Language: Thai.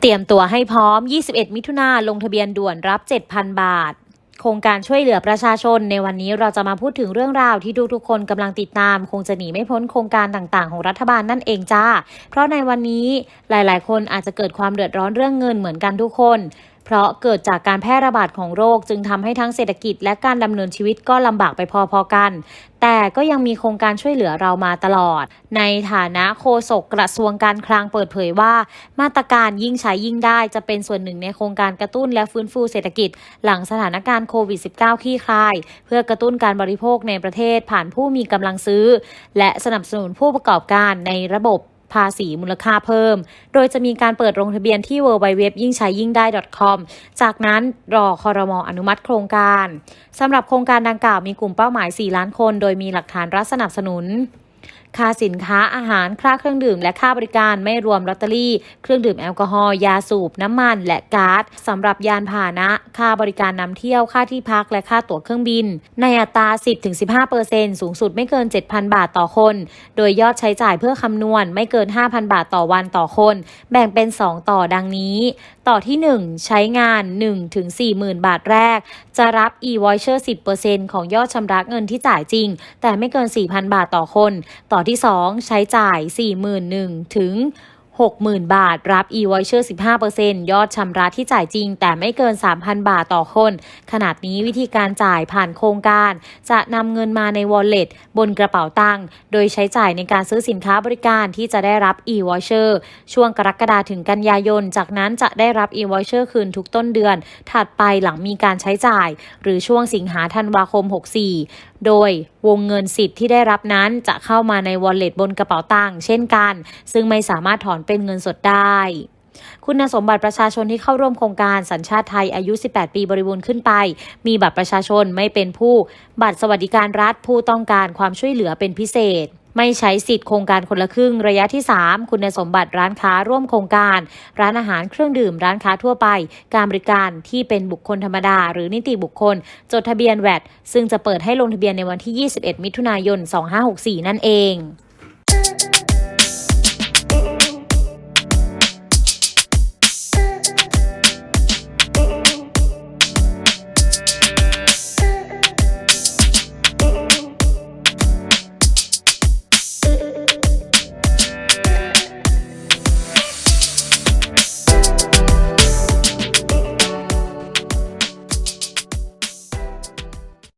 เตรียมตัวให้พร้อม 21 มิถุนาลงทะเบียนด่วนรับ 7,000 บาท โครงการช่วยเหลือประชาชน ในวันนี้เราจะมาพูดถึงเรื่องราวที่ทุกๆคนกำลังติดตาม คงจะหนีไม่พ้นโครงการต่างๆ ของรัฐบาลนั่นเองจ้า เพราะในวันนี้หลายๆ คนอาจจะเกิดความเดือดร้อนเรื่องเงินเหมือนกันทุกคน เพราะเกิดจากการแพร่ระบาดของโรคจึงทำให้ทั้งเศรษฐกิจและการดำเนินชีวิตก็ลำบากไปพอๆกัน แต่ก็ยังมีโครงการช่วยเหลือเรามาตลอด ในฐานะโฆษกกระทรวงการคลังเปิดเผยว่า มาตรการยิ่งใช้ยิ่งได้จะเป็นส่วนหนึ่งในโครงการกระตุ้นและฟื้นฟูเศรษฐกิจ หลังสถานการณ์โควิด -19 คลี่คลาย เพื่อกระตุ้นการบริโภคในประเทศผ่านผู้มีกำลังซื้อ และสนับสนุนผู้ประกอบการในระบบ ภาษีมูลค่าเพิ่ม โดยจะมีการเปิดลงทะเบียนที่ www ยิ่งใช้ยิ่งได้ .com จากนั้นรอคอรมออนุมัติโครงการสำหรับโครงการดังกล่าวมีกลุ่มเป้าหมาย 4 ล้านคน โดยมีหลักฐานรัฐสนับสนุน ค่าสินค้าอาหารค่าเครื่องดื่ม และค่าบริการไม่รวมลอตเตอรี่ เครื่องดื่มแอลกอฮอล์ยาสูบน้ำมันและก๊าซสำหรับยานพาหนะ ค่าบริการนำเที่ยวค่าที่พักและค่าตั๋วเครื่องบิน ในอัตรา 10-15%สูงสุดไม่เกิน 7,000 บาทต่อคน โดยยอดใช้จ่ายเพื่อคำนวณไม่เกิน 5,000 บาทต่อวันต่อคน แบ่งเป็น 2 ต่อดังนี้ ต่อที่ 1 ใช้งาน 1-40,000 บาทแรก จะรับ e-voucher 10%ของยอดชำระเงินที่จ่ายจริง แต่ไม่เกิน 4,000 บาทต่อคน ต่อที่ 2 ใช้จ่าย 41,000ถึง60,000 บาท รับ e-voucher 15%ยอดชำระที่จ่ายจริง แต่ไม่เกิน 3,000 บาทต่อคน ขนาดนี้วิธีการจ่ายผ่านโครงการ จะนำเงินมาใน wallet บนกระเป๋าตังค์ โดยใช้จ่ายในการซื้อสินค้าบริการที่จะได้รับ e-voucher ช่วงกรกฎาถึงกันยายน จากนั้นจะได้รับ e-voucher คืนทุกต้นเดือน ถัดไปหลังมีการใช้จ่าย หรือช่วงสิงหาธันวาคม 64โดยวงเงินสิทธิ์ที่ได้รับนั้นจะเข้ามาใน wallet บนกระเป๋าตังค์เช่นกัน ซึ่งไม่สามารถถอนเป็นเงินสดได้คุณสมบัติประชาชนที่เข้าร่วมโครงการสัญชาติไทยอายุ 18 ปีบริบูรณ์ขึ้นไป มีบัตรประชาชนไม่เป็นผู้ บัตรสวัสดิการรัฐผู้ต้องการความช่วยเหลือเป็นพิเศษ ไม่ใช้สิทธิ์โครงการคนละครึ่งระยะที่ 3 คุณสมบัติร้านค้าร่วมโครงการ ร้านอาหารเครื่องดื่มร้านค้าทั่วไป การบริการที่เป็นบุคคลธรรมดา หรือนิติบุคคล จดทะเบียนแวดซึ่งจะเปิดให้ลงทะเบียนในวันที่ 21 มิถุนายน 2564 นั่นเอง